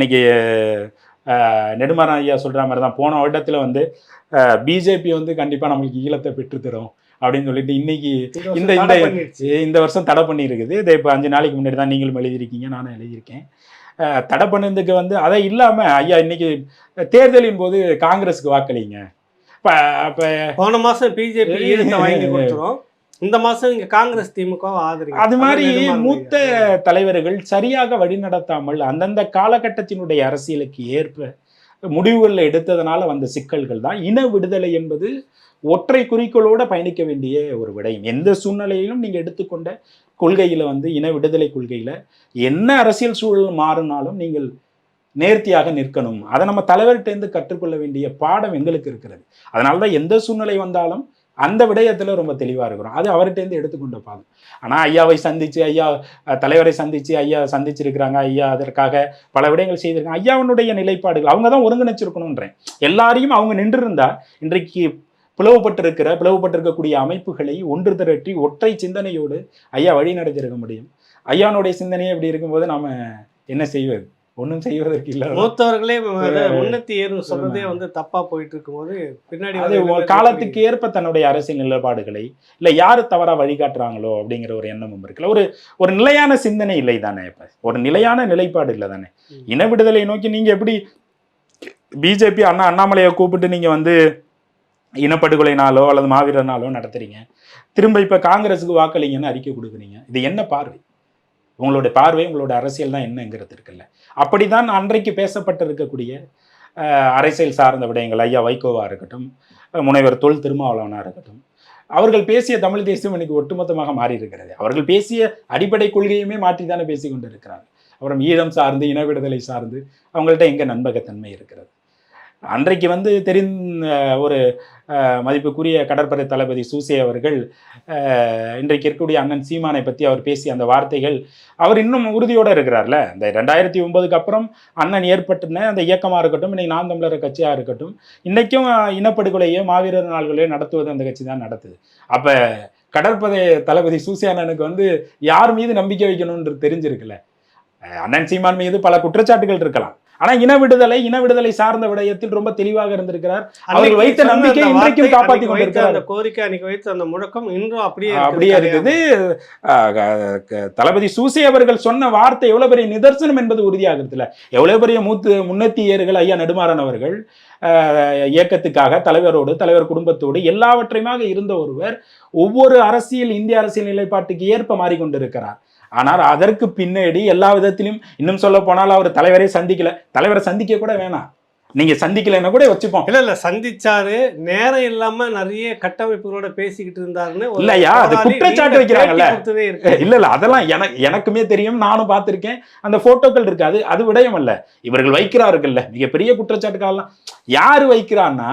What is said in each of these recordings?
இன்னைக்கு நெடுமாறன் ஐயா சொல்ற மாதிரி தான் போன வருடத்துல வந்து பிஜேபி வந்து கண்டிப்பா நம்மளுக்கு ஈழத்தை பெற்றுத்தரும் அப்படின்னு சொல்லிட்டு இன்னைக்கு இந்த இந்த இந்த வருஷம் தடை பண்ணியிருக்குது இதை இப்போ அஞ்சு நாளைக்கு முன்னாடி தான் நீங்களும் எழுதியிருக்கீங்க நானும் எழுதியிருக்கேன். தடை பண்ணதுக்கு வந்து அதை இல்லாம ஐயா இன்னைக்கு தேர்தலின் போது காங்கிரஸுக்கு வாக்களிங்க. இப்போ இப்போ போன மாசம் பிஜேபி வாங்கி கொடுத்துரும். இந்த மாசம் இங்க காங்கிரஸ் திமுக ஆதரிங்க. அது மாதிரி மூத்த தலைவர்கள் சரியாக வழிநடத்தாமல் அந்தந்த காலகட்டத்தினுடைய அரசியலுக்கு ஏற்ப முடிவுகளில் எடுத்ததனால வந்த சிக்கல்கள் தான். இன விடுதலை என்பது ஒற்றை குறிக்கோளோட பயணிக்க வேண்டிய ஒரு விடயம். எந்த சூழ்நிலையிலும் நீங்க எடுத்துக்கொண்ட கொள்கையில வந்து இன விடுதலை கொள்கையில என்ன அரசியல் சூழல் மாறினாலும் நீங்கள் நேர்த்தியாக நிற்கணும். அதை நம்ம தலைவர்கிட்டேருந்து கற்றுக்கொள்ள வேண்டிய பாடம் எங்களுக்கு இருக்கிறது. அதனால தான் எந்த சூழ்நிலை வந்தாலும் அந்த விடயத்தில் ரொம்ப தெளிவாக இருக்கிறோம். அது அவர்கிட்டேருந்து எடுத்துக்கொண்ட பாதம் ஆனால் ஐயாவை சந்தித்து ஐயா தலைவரை சந்தித்து ஐயா சந்திச்சிருக்கிறாங்க ஐயா அதற்காக பல விடயங்கள் செய்திருக்காங்க. ஐயாவினுடைய நிலைப்பாடுகள் அவங்க தான் ஒருங்கிணைச்சிருக்கணுன்றேன் எல்லாரையும் அவங்க நின்று இருந்தால் இன்றைக்கு பிளவுபட்டிருக்கிற பிளவுபட்டிருக்கக்கூடிய அமைப்புகளை ஒன்று திரட்டி ஒற்றை சிந்தனையோடு ஐயா வழி நடத்திருக்க முடியும். ஐயானுடைய சிந்தனையே இப்படி இருக்கும்போது நாம் என்ன செய்வது? ஒன்றும் செய்வதற்கு இல்லை மூத்தவர்களே முன்னத்தி ஏறும் சொல்றதே வந்து தப்பா போயிட்டு இருக்கும்போது பின்னாடி காலத்துக்கு ஏற்ப தன்னுடைய அரசியல் நிலைப்பாடுகளை இல்லை யாரு தவறா வழிகாட்டுறாங்களோ அப்படிங்கிற ஒரு எண்ணமும் இருக்குல்ல. ஒரு ஒரு நிலையான சிந்தனை இல்லை தானே இப்ப? ஒரு நிலையான நிலைப்பாடு இல்லை தானே. இன விடுதலை நோக்கி நீங்க எப்படி பிஜேபி அண்ணா அண்ணாமலையை கூப்பிட்டு நீங்க வந்து இனப்படுகொலை நாளோ அல்லது மாவீரர் நாளோ நடத்துறீங்க? திரும்ப இப்ப காங்கிரஸுக்கு வாக்களிங்கன்னு அறிக்கை கொடுக்குறீங்க. இது என்ன பார்வை? உங்களுடைய பார்வை உங்களோட அரசியல் தான் என்னங்கிறது இருக்குல்ல. அப்படிதான் அன்றைக்கு பேசப்பட்டிருக்கக்கூடிய இருக்கக்கூடிய அரசியல் சார்ந்த விடயங்கள். ஐயா வைகோவா இருக்கட்டும் முனைவர் தொல் திருமாவளவனாக இருக்கட்டும். அவர்கள் பேசிய தமிழ் தேசியம் இன்னைக்கு ஒட்டுமொத்தமாக மாறி இருக்கிறது அவர்கள் பேசிய அடிப்படை கொள்கையுமே மாற்றி தானே பேசி கொண்டு இருக்கிறாங்க அப்புறம் ஈழம் சார்ந்து இன விடுதலை சார்ந்து அவங்கள்ட்ட எங்கே நண்பகத்தன்மை இருக்கிறது? அன்றைக்கு வந்து தெரிந்த ஒரு மதிப்புக்குரிய கடற்படை தளபதி சூசே அவர்கள் இன்றைக்கு இருக்கக்கூடிய அண்ணன் சீமானை பற்றி அவர் பேசிய அந்த வார்த்தைகள் அவர் இன்னும் உறுதியோடு இருக்கிறார்ல. இந்த ரெண்டாயிரத்தி ஒன்பதுக்கு அப்புறம் அண்ணன் ஏற்பட்டுன அந்த இயக்கமாக இருக்கட்டும் இன்றைக்கி நாம் தமிழர் கட்சியாக இருக்கட்டும் இன்றைக்கும் இனப்படுகொலையோ மாவீரர் நாள்களையோ நடத்துவது அந்த கட்சி தான் நடத்துது. அப்போ கடற்படை தளபதி சூசே அண்ணனுக்கு வந்து யார் மீது நம்பிக்கை வைக்கணும்னு தெரிஞ்சிருக்குல்ல. அண்ணன் சீமான் மீது பல குற்றச்சாட்டுகள் இருக்கலாம். ஆனா இன விடுதலை இன விடுதலை சார்ந்த விடயத்தில் ரொம்ப தெளிவாக இருந்திருக்கிறார். அவர்கள் வைத்த நம்பிக்கை இன்றைக்கும் வைத்த கொண்டிருக்கிறார். அந்த கோரிக்கை அன்னைக்கு வைத்த அந்த முழக்கம் இன்றும் அப்படியே அப்படியே இருக்குது. தளபதி சூசே அவர்கள் சொன்ன வார்த்தை எவ்வளவு பெரிய நிதர்சனம் என்பது உறுதியாகிறதுல எவ்வளவு பெரிய மூத்து முன்னத்தி ஏறுகள் ஐயா நெடுமாறன் அவர்கள் இயக்கத்துக்காக தலைவரோடு தலைவர் குடும்பத்தோடு எல்லாவற்றையுமாக இருந்த ஒருவர் ஒவ்வொரு அரசியல் இந்திய அரசியல் நிலைப்பாட்டுக்கு ஏற்ப மாறிக்கொண்டிருக்கிறார். ஆனால் அதற்கு பின்னாடி எல்லா விதத்திலும் இன்னும் சொல்ல போனால் அவர் தலைவரை சந்திக்கல. தலைவரை சந்திக்க கூட வேணாம். நீங்க சந்திக்கலைன்னா கூட வச்சுப்போம். இல்ல இல்ல சந்திச்சாரு. நேரம் இல்லாம நிறைய கட்டமைப்புகளோட பேசிக்கிட்டு இருந்தாருன்னு இல்லையா, அது குற்றச்சாட்டு வைக்கிறாங்கல்ல. இல்ல இல்ல அதெல்லாம் எனக்கு எனக்குமே தெரியும். நானும் பார்த்திருக்கேன். அந்த போட்டோக்கள் இருக்கு. அது விடயம் அல்ல இவர்கள் வைக்கிறார்கள்ல மிகப்பெரிய குற்றச்சாட்டுக்காரலாம் யாரு வைக்கிறான்னா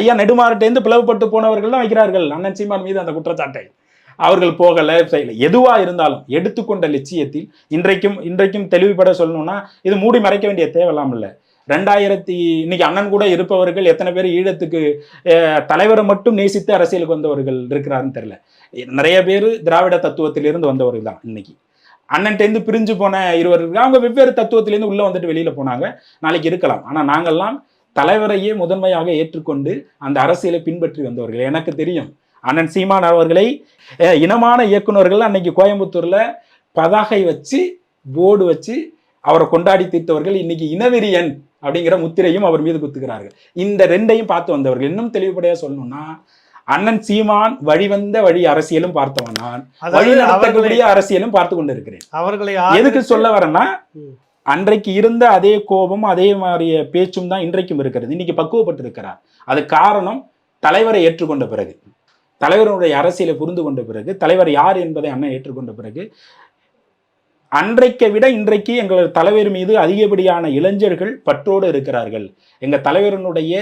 ஐயா நெடுமாறட்டேந்து பிளவுபட்டு போனவர்கள் தான் வைக்கிறார்கள். அண்ணன் சீமான் மீது அந்த குற்றச்சாட்டை. அவர்கள் போகலை செய்யலை. எதுவாக இருந்தாலும் எடுத்துக்கொண்ட லட்சியத்தில் இன்றைக்கும் இன்றைக்கும் தெளிவுபட சொல்லணும்னா இது மூடி மறைக்க வேண்டிய தேவையில்லாம் இல்லை. ரெண்டாயிரத்தி இன்னைக்கு அண்ணன் கூட இருப்பவர்கள் எத்தனை பேர் ஈழத்துக்கு தலைவரை மட்டும் நேசித்து அரசியலுக்கு வந்தவர்கள் இருக்கிறாருன்னு தெரியல. நிறைய பேர் திராவிட தத்துவத்திலிருந்து வந்தவர்கள் தான் இன்னைக்கு. அண்ணன்ட்டேருந்து பிரிஞ்சு போன இருவர் அவங்க வெவ்வேறு தத்துவத்திலேருந்து உள்ளே வந்துட்டு வெளியில் போனாங்க. நாளைக்கு இருக்கலாம். ஆனால் நாங்கள்லாம் தலைவரையே முதன்மையாக ஏற்றுக்கொண்டு அந்த அரசியலை பின்பற்றி வந்தவர்கள். எனக்கு தெரியும். அண்ணன் சீமான் அவர்களை இனமான இயக்குனர்கள் அன்னைக்கு கோயம்புத்தூர்ல பதாகை வச்சு போர்டு வச்சு அவரை கொண்டாடி தீர்த்தவர்கள் இன்னைக்கு இனவெறியன் அப்படிங்கிற முத்திரையும் அவர் மீது குத்துகிறார்கள். இந்த ரெண்டையும் பார்த்து வந்தவர்கள் இன்னும் தெளிவுபடையா சொல்லணும்னா அண்ணன் சீமான் வழிவந்த வழி அரசியலும் பார்த்தவன் நான். வழி நடத்தக்கூடிய அரசியலும் பார்த்து கொண்டிருக்கிறேன். அவர்களை எதுக்கு சொல்ல வரேன்னா. அன்றைக்கு இருந்த அதே கோபம் அதே மாதிரிய பேச்சும் தான் இன்றைக்கும் இருக்கிறது. இன்னைக்கு பக்குவப்பட்டு இருக்கிறார் அது காரணம் தலைவரை ஏற்றுக்கொண்ட பிறகு. தலைவருடைய அரசியலை புரிந்து கொண்ட பிறகு தலைவர் யார் என்பதை அண்ணன் ஏற்றுக்கொண்ட பிறகு அன்றைக்கை விட இன்றைக்கு எங்கள் தலைவர் மீது அதிகப்படியான இளைஞர்கள் பற்றோடு இருக்கிறார்கள். எங்கள் தலைவரனுடைய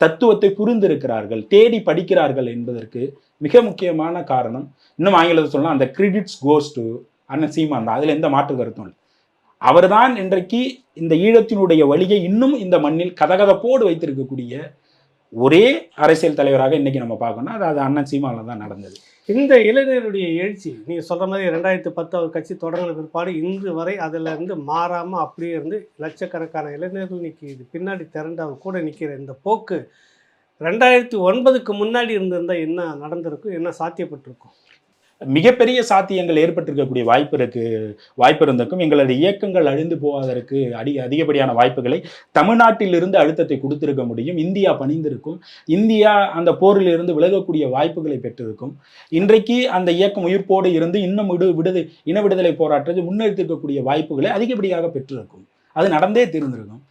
தத்துவத்தை புரிந்து இருக்கிறார்கள் தேடி படிக்கிறார்கள் என்பதற்கு மிக முக்கியமான காரணம் இன்னும் ஆங்கிலத்தில் சொல்லலாம் அந்த கிரெடிட்ஸ் கோஸ் டு அண்ணன் சீமான் தான். அதில் எந்த மாற்று கருத்தும் இல்லை. அவர்தான் இன்றைக்கு இந்த ஈழத்தினுடைய வழியை இன்னும் இந்த மண்ணில் கதகதப்போடு வைத்திருக்கக்கூடிய ஒரே அரசியல் தலைவராக இன்னைக்கு நம்ம பார்க்கணும். அது அது அண்ணன் சீமாவில் தான் நடந்தது. இந்த இளைஞருடைய எழுச்சி நீங்கள் சொல்கிற மாதிரி ரெண்டாயிரத்து பத்து அவர் கட்சி தொடங்கின பிற்பாடு இன்று வரை அதில் இருந்து மாறாமல் அப்படியே இருந்து லட்சக்கணக்கான இளைஞர்கள் நிற்கி இது பின்னாடி திரண்டு அவர் கூட நிற்கிற இந்த போக்கு ரெண்டாயிரத்தி ஒன்பதுக்கு முன்னாடி இருந்திருந்தால் என்ன நடந்திருக்கும் என்ன சாத்தியப்பட்டிருக்கும்? மிகப்பெரிய சாத்தியங்கள் ஏற்பட்டிருக்கக்கூடிய வாய்ப்பு இருக்கு வாய்ப்பு இருந்திருக்கும். எங்களது இயக்கங்கள் அழிந்து போவதற்கு அடி அதிகப்படியான வாய்ப்புகளை தமிழ்நாட்டிலிருந்து அழுத்தத்தை கொடுத்திருக்க முடியும். இந்தியா பணிந்திருக்கும். இந்தியா அந்த போரில் இருந்து விலகக்கூடிய வாய்ப்புகளை பெற்றிருக்கும். இன்றைக்கு அந்த இயக்கம் உயிர்ப்போடு இருந்து இன்னும் விடு விடுதலை இன விடுதலை போராட்டத்தை முன்னெடுத்திருக்கக்கூடிய வாய்ப்புகளை அதிகப்படியாக பெற்றிருக்கும். அது நடந்தே தீர்ந்திருக்கும்.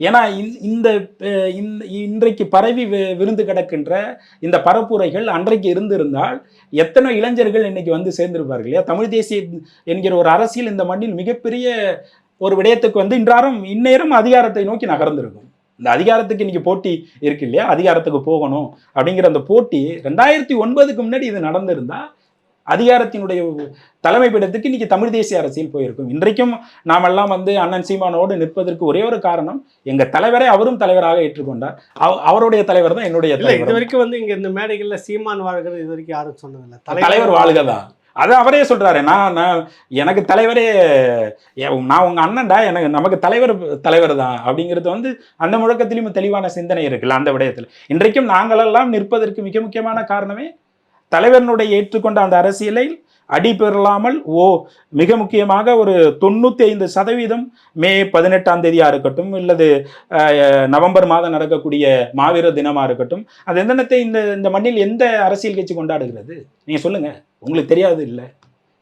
ஏன்னா இந்த- இந்த இன்றைக்கு பரவி வி- விருந்து கிடக்கின்ற இந்த பரப்புரைகள் அன்றைக்கு இருந்திருந்தால் எத்தனை இளைஞர்கள் இன்னைக்கு வந்து சேர்ந்திருப்பார்கள் இல்லையா? தமிழ் தேசிய என்கிற ஒரு அரசியல் இந்த மண்ணில் மிகப்பெரிய ஒரு விடயத்துக்கு வந்து இன்றாரும் இந்நேரம் அதிகாரத்தை நோக்கி நகர்ந்திருக்கும். இந்த அதிகாரத்துக்கு இன்னைக்கு போட்டி இருக்கு இல்லையா? அதிகாரத்துக்கு போகணும் அப்படிங்கிற அந்த போட்டி ரெண்டாயிரத்தி ஒன்பதுக்கு முன்னாடி இது நடந்திருந்தா அதிகாரத்தினுடைய தலைமை பீடத்துக்கு இன்னைக்கு தமிழ் தேசிய அரசியல் போயிருக்கும். இன்றைக்கும் நாமெல்லாம் வந்து அண்ணன் சீமானோடு நிற்பதற்கு ஒரே ஒரு காரணம் எங்க தலைவரை அவரும் தலைவராக ஏற்றுக்கொண்டார். அவ- அவருடைய தலைவர் தான் என்னுடைய இது தலைவர். வரைக்கும் வந்து இங்கே இந்த மேடைகளில் சீமான் வாழ்கிறது இது வரைக்கும் யாரும் சொன்னதில்லை. தலைவர் வாழ்க தான் அது அவரே சொல்றாரு. நான் நான் எனக்கு தலைவரே நான் உங்க அண்ணன்டா எனக்கு நமக்கு தலைவர் தலைவர் தான் அப்படிங்கிறது வந்து அந்த முழக்கத்திலும் தெளிவான சிந்தனை இருக்குல்ல அந்த விடயத்தில். இன்றைக்கும் நாங்களெல்லாம் நிற்பதற்கு மிக முக்கியமான காரணமே தலைவனுடைய ஏற்றுக்கொண்ட அந்த அரசியலை அடி பெறலாமல் ஓ மிக முக்கியமாக ஒரு தொண்ணூத்தி ஐந்து சதவீதம் மே பதினெட்டாம் தேதியா இருக்கட்டும் இல்லது நவம்பர் மாதம் நடக்கக்கூடிய மாவீரர் தினமா இருக்கட்டும் அது எந்த தினத்தை இந்த இந்த மண்ணில் எந்த அரசியல் கட்சி கொண்டாடுகிறது? நீங்க சொல்லுங்க. உங்களுக்கு தெரியாது இல்ல.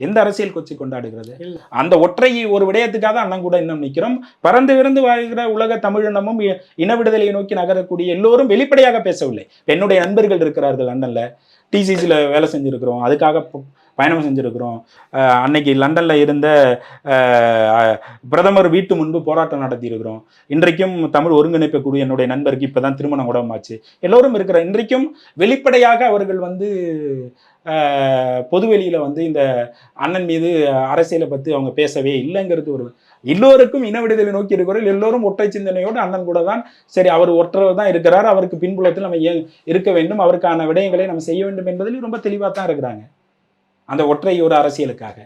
எந்த அரசியல் கட்சி கொண்டாடுகிறது. அந்த ஒற்றை ஒரு விடயத்துக்காக அண்ணன் கூட இன்னும் நிக்கிறோம். பறந்து விருந்து வாழ்கிற உலக தமிழினமும் இன விடுதலையை நோக்கி நகரக்கூடிய எல்லோரும் வெளிப்படையாக பேசவில்லை. என்னுடைய நண்பர்கள் இருக்கிறார்கள் லண்டன்ல டிசிசியில் வேலை செஞ்சுருக்கிறோம். அதுக்காக பயணம் செஞ்சுருக்கிறோம். அன்னைக்கு லண்டனில் இருந்த பிரதமர் வீட்டு முன்பு போராட்டம் நடத்தியிருக்கிறோம். இன்றைக்கும் தமிழ் ஒருங்கிணைப்பு குழு என்னுடைய நண்பருக்கு இப்போ தான் திருமணம் கூட ஆச்சு. எல்லோரும் இருக்கிற இன்றைக்கும் வெளிப்படையாக அவர்கள் வந்து பொதுவெளியில் வந்து இந்த அண்ணன் மீது அரசியலை பற்றி அவங்க பேசவே இல்லைங்கிறது ஒரு எல்லோருக்கும் இன விடுதலை நோக்கி இருக்கிறோம் எல்லோரும் ஒற்றை சிந்தனையோடு அண்ணன் கூட தான் சரி அவர் ஒற்றவர் தான் இருக்கிறார். அவருக்கு பின்புலத்தில் நம்ம இருக்க வேண்டும். அவருக்கான விடயங்களை நம்ம செய்ய வேண்டும் என்பதில் ரொம்ப தெளிவாக தான் இருக்கிறாங்க. அந்த ஒற்றை ஒரு அரசியலுக்காக.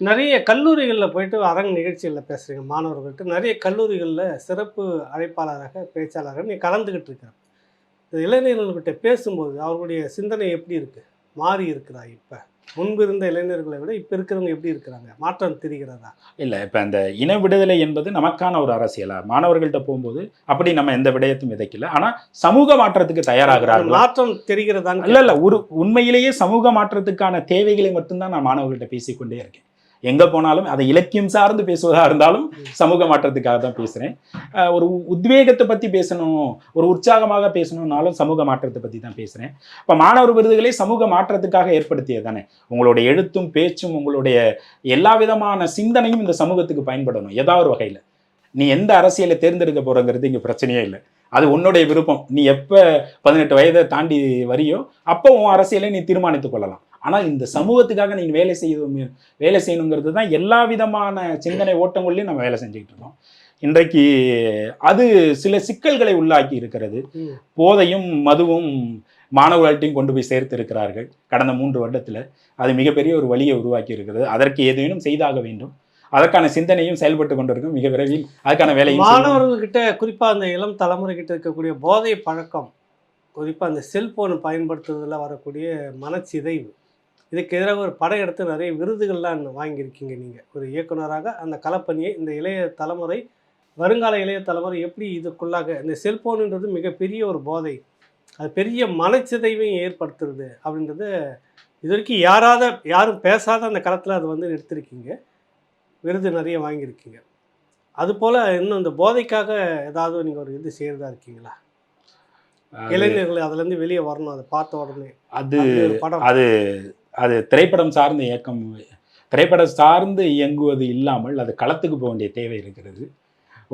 நிறைய கல்லூரிகளில் போயிட்டு அரங்க நிகழ்ச்சிகளில் பேசுகிறீங்க மாணவர்கள்ட்ட நிறைய கல்லூரிகளில் சிறப்பு அழைப்பாளராக பேச்சாளராக நீ கலந்துக்கிட்டு இருக்கிறேன் இளைஞர்கள்கிட்ட பேசும்போது அவர்களுடைய சிந்தனை எப்படி இருக்கு? மாறி இருக்கிறா இப்போ? முன்பு இருந்த இளைஞர்களை விட இப்போ இருக்கிறவங்க எப்படி இருக்கிறாங்க? மாற்றம் தெரிகிறதா? இல்லை இப்போ அந்த இன விடுதலை என்பது நமக்கான ஒரு அரசியலா. மாணவர்கள்ட்ட போகும்போது அப்படி நம்ம எந்த விடயத்தையும் விதைக்கல. ஆனா சமூக மாற்றத்துக்கு தயாராகிறார்களா? மாற்றம் தெரிகிறதான்னு இல்ல இல்ல ஒரு உண்மையிலேயே சமூக மாற்றத்துக்கான தேவைகளை மட்டும்தான் நான் மாணவர்கள்ட்ட பேசிக்கொண்டே இருக்கேன். எங்கே போனாலும் அதை இலக்கியம் சார்ந்து பேசுவதாக இருந்தாலும் சமூக மாற்றத்துக்காக தான் பேசுகிறேன் ஒரு உத்வேகத்தை பற்றி பேசணும் ஒரு உற்சாகமாக பேசணும்னாலும் சமூக மாற்றத்தை பற்றி தான் பேசுகிறேன் இப்போ மாணவர் விருதுகளை சமூக மாற்றத்துக்காக ஏற்படுத்தியது தானே? உங்களுடைய எழுத்தும் பேச்சும் உங்களுடைய எல்லா விதமான சிந்தனையும் இந்த சமூகத்துக்கு பயன்படணும் ஏதாவது ஒரு நீ எந்த அரசியலை தேர்ந்தெடுக்க போறங்கிறது இங்கே பிரச்சனையே இல்லை. அது உன்னுடைய விருப்பம். நீ எப்போ பதினெட்டு வயதை தாண்டி வரியோ அப்போ உன் அரசியலை நீ தீர்மானித்துக் கொள்ளலாம். ஆனால் இந்த சமூகத்துக்காக நீ வேலை செய்ய வேலை செய்யணுங்கிறது தான் எல்லா விதமான சிந்தனை ஓட்டங்கள்லையும் நம்ம வேலை செஞ்சுக்கிட்டு இருக்கோம். இன்றைக்கு அது சில சிக்கல்களை உள்ளாக்கி இருக்கிறது. போதையும் மதுவும் மாணவர்கள்ட்டையும் கொண்டு போய் சேர்த்து இருக்கிறார்கள் கடந்த மூன்று வருடத்துல. அது மிகப்பெரிய ஒரு வழியை உருவாக்கி இருக்கிறது. அதற்கு ஏதேனும் செய்தாக வேண்டும். அதற்கான சிந்தனையும் செயல்பட்டு கொண்டிருக்கும் மிக விரைவில் அதுக்கான வேலையும். மாணவர்கள்கிட்ட குறிப்பா அந்த இளம் தலைமுறை கிட்ட இருக்கக்கூடிய போதை பழக்கம் குறிப்பா அந்த செல்போன் பயன்படுத்துறதுல வரக்கூடிய மனச்சிதைவு. இதுக்கு எதிராக ஒரு படம் எடுத்து நிறைய விருதுகள்லாம் வாங்கியிருக்கீங்க நீங்க. ஒரு இயக்குனராக அந்த களப்பணியை இந்த இளைய தலைமுறை வருங்கால இளைய தலைமுறை எப்படி இதுக்குள்ளாக இந்த செல்போனுன்றது மிகப்பெரிய ஒரு போதை. அது பெரிய மனச்சிதைவையும் ஏற்படுத்துறது அப்படின்றது இது வரைக்கும் யாராத யாரும் பேசாத அந்த களத்தில் அது வந்து எடுத்திருக்கீங்க விருது நிறைய வாங்கியிருக்கீங்க. அதுபோல் இன்னும் இந்த போதைக்காக ஏதாவது நீங்கள் ஒரு இது செய்கிறதா இருக்கீங்களா? இளைஞர்கள் அதுலேருந்து வெளியே வரணும் அதை பார்த்த உடனே. அது படம். அது அது திரைப்படம் சார்ந்த இயக்கம் திரைப்படம் சார்ந்து இயங்குவது இல்லாமல் அது களத்துக்கு போக வேண்டிய தேவை இருக்கிறது.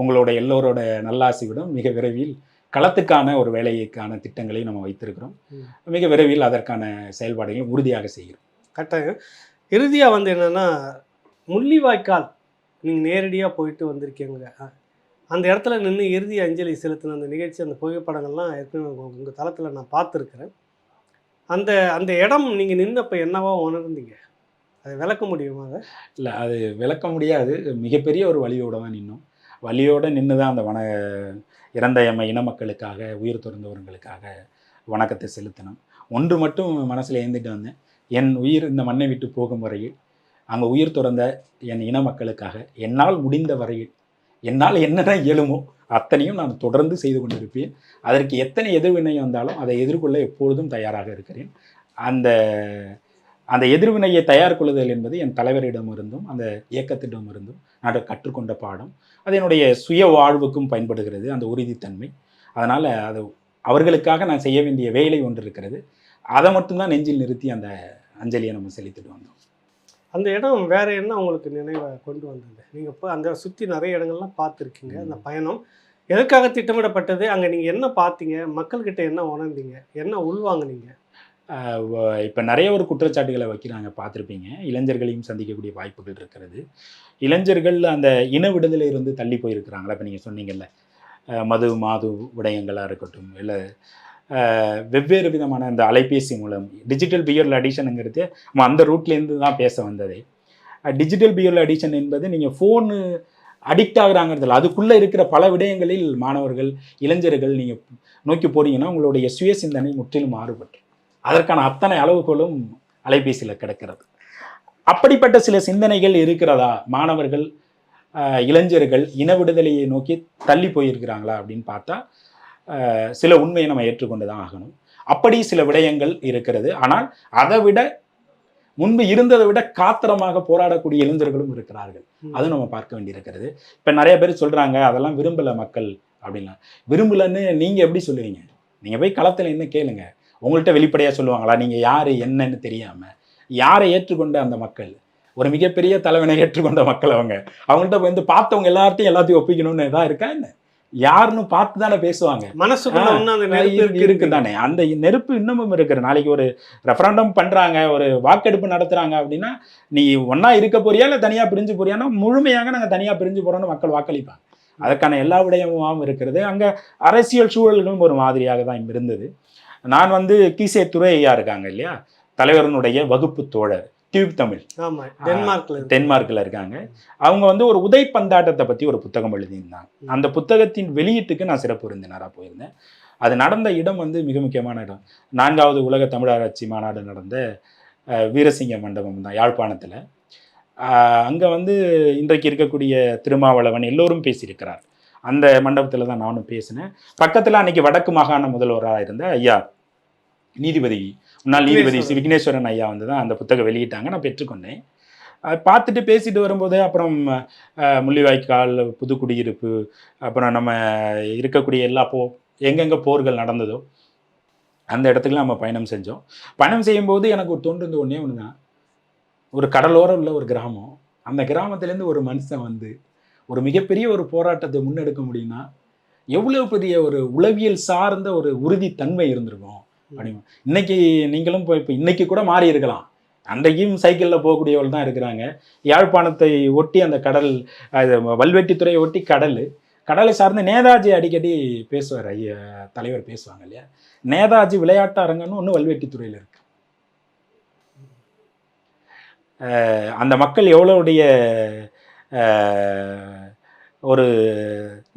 உங்களோட எல்லோரோட நல்லாசியுடன் மிக விரைவில் களத்துக்கான ஒரு வேலைக்கான திட்டங்களை நம்ம வைத்திருக்கிறோம். மிக விரைவில் அதற்கான செயல்பாடுகளை உறுதியாக செய்கிறோம். கட்டாயம் இறுதியாக வந்து என்னென்னா முள்ளிவாய்க்கால் நீங்கள் நேரடியாக போயிட்டு வந்திருக்கீங்க. அந்த இடத்துல நின்று இறுதி அஞ்சலி செலுத்தின அந்த நிகழ்ச்சி அந்த புகைப்படங்கள்லாம் ஏற்கனவே உங்கள் தளத்தில் நான் பார்த்துருக்குறேன். அந்த அந்த இடம் நீங்கள் நின்றப்ப என்னவா உணர்ந்தீங்க? அதை விளக்க முடியுமா அதை? இல்லை அது விளக்க முடியாது. மிகப்பெரிய ஒரு வழியோடு தான் நின்னோம். வழியோடு நின்று தான் அந்த வன இறந்த எம்ம இன மக்களுக்காக உயிர் துறந்தவர்களுக்காக வணக்கத்தை செலுத்தினோம். ஒன்று மட்டும் மனசில் ஏந்திட்டு வந்தேன். என் உயிர் இந்த மண்ணை விட்டு போகும் வரையில் அங்கே உயிர் துறந்த என் இன மக்களுக்காக என்னால் முடிந்த வரையில் என்னால் என்னென்ன இயலுமோ அத்தனையும் நான் தொடர்ந்து செய்து கொண்டிருப்பேன். அதற்கு எத்தனை எதிர்வினை வந்தாலும் அதை எதிர்கொள்ள எப்பொழுதும் தயாராக இருக்கிறேன். அந்த அந்த எதிர்வினையை தயார் கொள்ளுதல் என்பது என் தலைவரிடமிருந்தும் அந்த இயக்கத்திடமிருந்தும் நான் கற்றுக்கொண்ட பாடம். அது என்னுடைய சுய வாழ்வுக்கும் பயன்படுகிறது அந்த உறுதித்தன்மை. அதனால் அது அவர்களுக்காக நான் செய்ய வேண்டிய வேலை ஒன்று இருக்கிறது. அதை மட்டும்தான் நெஞ்சில் நிறுத்தி அந்த அஞ்சலியை நம்ம செலுத்திட்டு வந்தோம். அந்த இடம் வேற என்ன உங்களுக்கு நினைவை கொண்டு வந்தது? நீங்கள் இப்போ அங்கே சுற்றி நிறைய இடங்கள்லாம் பார்த்துருக்கீங்க அந்த பயணம். எதுக்காக திட்டமிடப்பட்டது? அங்கே நீங்கள் என்ன பார்த்தீங்க? மக்கள்கிட்ட என்ன உணர்ந்தீங்க? என்ன உள்வாங்குனீங்க? இப்போ நிறைய ஒரு குற்றச்சாட்டுகளை வைக்கிறாங்க பார்த்துருப்பீங்க. இளைஞர்களையும் சந்திக்கக்கூடிய வாய்ப்புகள் இருக்கிறது. இளைஞர்கள் அந்த இன விடுதலை இருந்து தள்ளி போயிருக்கிறாங்களா? இப்போ நீங்கள் சொன்னீங்கல்ல. மது மாது விடயங்களாக இருக்கட்டும் இல்லை வெவ்வேறு விதமான அந்த அலைபேசி மூலம் டிஜிட்டல் பியர்ல அடிஷனுங்கிறது நம்ம அந்த ரூட்லேருந்து தான் பேச வந்ததே. டிஜிட்டல் பியூல் அடிஷன் என்பது நீங்கள் ஃபோனு அடிக்ட் ஆகுறாங்கிறதுல அதுக்குள்ளே இருக்கிற பல விடயங்களில் மாணவர்கள் இளைஞர்கள் நீங்கள் நோக்கி போறீங்கன்னா உங்களுடைய சுய சிந்தனை முற்றிலும் மாறுபட்டு அதற்கான அத்தனை அளவுகளும் அலைபேசியில் கிடக்கிறது. அப்படிப்பட்ட சில சிந்தனைகள் இருக்கிறதா? மாணவர்கள் இளைஞர்கள் இன விடுதலையை நோக்கி தள்ளி போயிருக்கிறாங்களா அப்படின்னு பார்த்தா சில உண்மையை நம்ம ஏற்றுக்கொண்டு தான் ஆகணும். அப்படி சில விடயங்கள் இருக்கிறது. ஆனால் அதை விட முன்பு இருந்ததை விட காத்திரமாக போராடக்கூடிய இளைஞர்களும் இருக்கிறார்கள். அது நம்ம பார்க்க வேண்டியிருக்கிறது. இப்போ நிறைய பேர் சொல்றாங்க அதெல்லாம் விரும்பல மக்கள் அப்படின்லாம் விரும்பலன்னு நீங்க எப்படி சொல்லுவீங்க? நீங்க போய் களத்துல என்ன கேளுங்க. உங்கள்கிட்ட வெளிப்படையா சொல்லுவாங்களா? நீங்க யாரு என்னன்னு தெரியாம. யாரை ஏற்றுக்கொண்ட அந்த மக்கள்? ஒரு மிகப்பெரிய தலைவனை ஏற்றுக்கொண்ட மக்கள் அவங்க. அவங்கள்ட்ட வந்து பார்த்தவங்க எல்லார்ட்டையும் எல்லாத்தையும் ஒப்பிக்கணும்னு எதா இருக்கா என்ன? யாருன்னு பார்த்து தானே பேசுவாங்க. மனசுக்குள்ள இருக்கு தானே அந்த நெருப்பு இன்னமும் இருக்கிற நாளைக்கு ஒரு ரெஃபரண்டம் பண்றாங்க ஒரு வாக்கெடுப்பு நடத்துறாங்க அப்படின்னா நீ ஒண்ணா இருக்க போறியா இல்லை தனியா பிரிஞ்சு போறியான்னா முழுமையாக நாங்க தனியா பிரிஞ்சு போறோம்னு மக்கள் வாக்களிப்பாங்க. அதற்கான எல்லா விடயமும் இருக்கிறது அங்க அரசியல் சூழல்களும் ஒரு மாதிரியாக தான் இருந்தது. நான் வந்து கீசே துறை ஐயா இருக்காங்க இல்லையா? தலைவரனுடைய வகுப்பு தோழர். டியூப் தமிழ். தென்மார்க்கில் இருக்காங்க. அவங்க வந்து ஒரு உதை பந்தாட்டத்தை பற்றி ஒரு புத்தகம் எழுதியிருந்தாங்க. அந்த புத்தகத்தின் வெளியீட்டுக்கு நான் சிறப்பு விருந்தினராக போயிருந்தேன். அது நடந்த இடம் வந்து மிக முக்கியமான இடம். நான்காவது உலக தமிழராட்சி மாநாடு நடந்த வீரசிங்க மண்டபம் தான் யாழ்ப்பாணத்தில். அங்கே வந்து இன்றைக்கு இருக்கக்கூடிய திருமாவளவன் எல்லோரும் பேசியிருக்கிறார். அந்த மண்டபத்தில் தான் நானும் பேசினேன். பக்கத்தில் அன்னைக்கு வடக்கு மாகாண முதல்வராக இருந்த ஐயா. நீதிபதி முன்னாள் நீதிபதி சி விக்னேஸ்வரன் ஐயா வந்து தான் அந்த புத்தகம் வெளியிட்டாங்க. நான் பெற்றுக்கொண்டேன். பார்த்துட்டு பேசிட்டு வரும்போது அப்புறம் முள்ளிவாய்க்கால் புதுக்குடியிருப்பு அப்புறம் நம்ம இருக்கக்கூடிய எல்லா போ எங்கெங்கே போர்கள் நடந்ததோ அந்த இடத்துக்குலாம் நம்ம பயணம் செஞ்சோம். பயணம் செய்யும்போது எனக்கு ஒரு தோன்றுந்து ஒன்றே ஒன்று தான் ஒரு கடலோரம் உள்ள ஒரு கிராமம். அந்த கிராமத்துலேருந்து ஒரு மனுஷன் வந்து ஒரு மிகப்பெரிய ஒரு போராட்டத்தை முன்னெடுக்க முடியும்னா எவ்வளோ பெரிய ஒரு உளவியல் சார்ந்த ஒரு உறுதித்தன்மை இருந்திருக்கும். அப்படின்னு இன்னைக்கு நீங்களும் இப்போ இப்போ இன்னைக்கு கூட மாறி இருக்கலாம். அன்றைக்கும் சைக்கிளில் போகக்கூடியவள் தான் இருக்கிறாங்க. யாழ்ப்பாணத்தை ஒட்டி அந்த கடல் அது வல்வெட்டித்துறையை ஒட்டி கடல். கடலை சார்ந்து நேதாஜி அடிக்கடி பேசுவார் ஐயா தலைவர் பேசுவாங்க இல்லையா? நேதாஜி விளையாட்டு அரங்கன்னு ஒன்று வல்வெட்டித்துறையில் இருக்கு. அந்த மக்கள் எவ்வளவுடைய ஒரு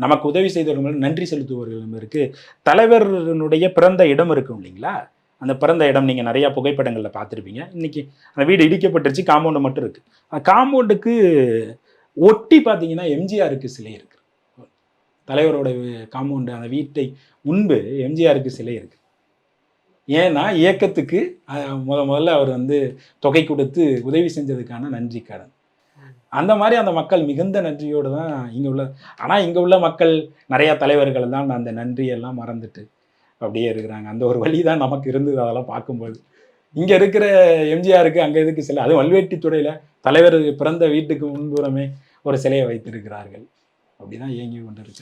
நமக்கு உதவி செய்தவர்கள் நன்றி செலுத்துபவர்களும் இருக்கு. தலைவர்களுடைய பிறந்த இடம் இருக்கும் இல்லைங்களா? அந்த பிறந்த இடம் நீங்கள் நிறையா புகைப்படங்களில் பார்த்துருப்பீங்க. இன்னைக்கு அந்த வீடு இடிக்கப்பட்டுருச்சு காம்பவுண்டு மட்டும் இருக்குது அந்த காம்பவுண்டுக்கு ஒட்டி பார்த்தீங்கன்னா எம்ஜிஆருக்கு சிலை இருக்கு. தலைவரோட காம்பவுண்டு அந்த வீட்டை முன்பு எம்ஜிஆருக்கு சிலை இருக்கு. ஏன்னா இயக்கத்துக்கு முத முதல்ல அவர் வந்து தொகை கொடுத்து உதவி செஞ்சதுக்கான நன்றி கடன். அந்த மாதிரி அந்த மக்கள் மிகுந்த நன்றியோடு தான் இங்கே உள்ள ஆனால் இங்கே உள்ள மக்கள் நிறையா தலைவர்கள் தான் அந்த நன்றியெல்லாம் மறந்துட்டு அப்படியே இருக்கிறாங்க. அந்த ஒரு வழி தான் நமக்கு இருந்தது அதெல்லாம் பார்க்கும்போது. இங்கே இருக்கிற எம்ஜிஆருக்கு அங்கே எதுக்கு சிலை? அதுவும் வல்வெட்டித்துறையில் தலைவர் பிறந்த வீட்டுக்கு முன்புறமே ஒரு சிலையை வைத்திருக்கிறார்கள். அப்படி தான் இயங்கி கொண்டிருக்கிறது.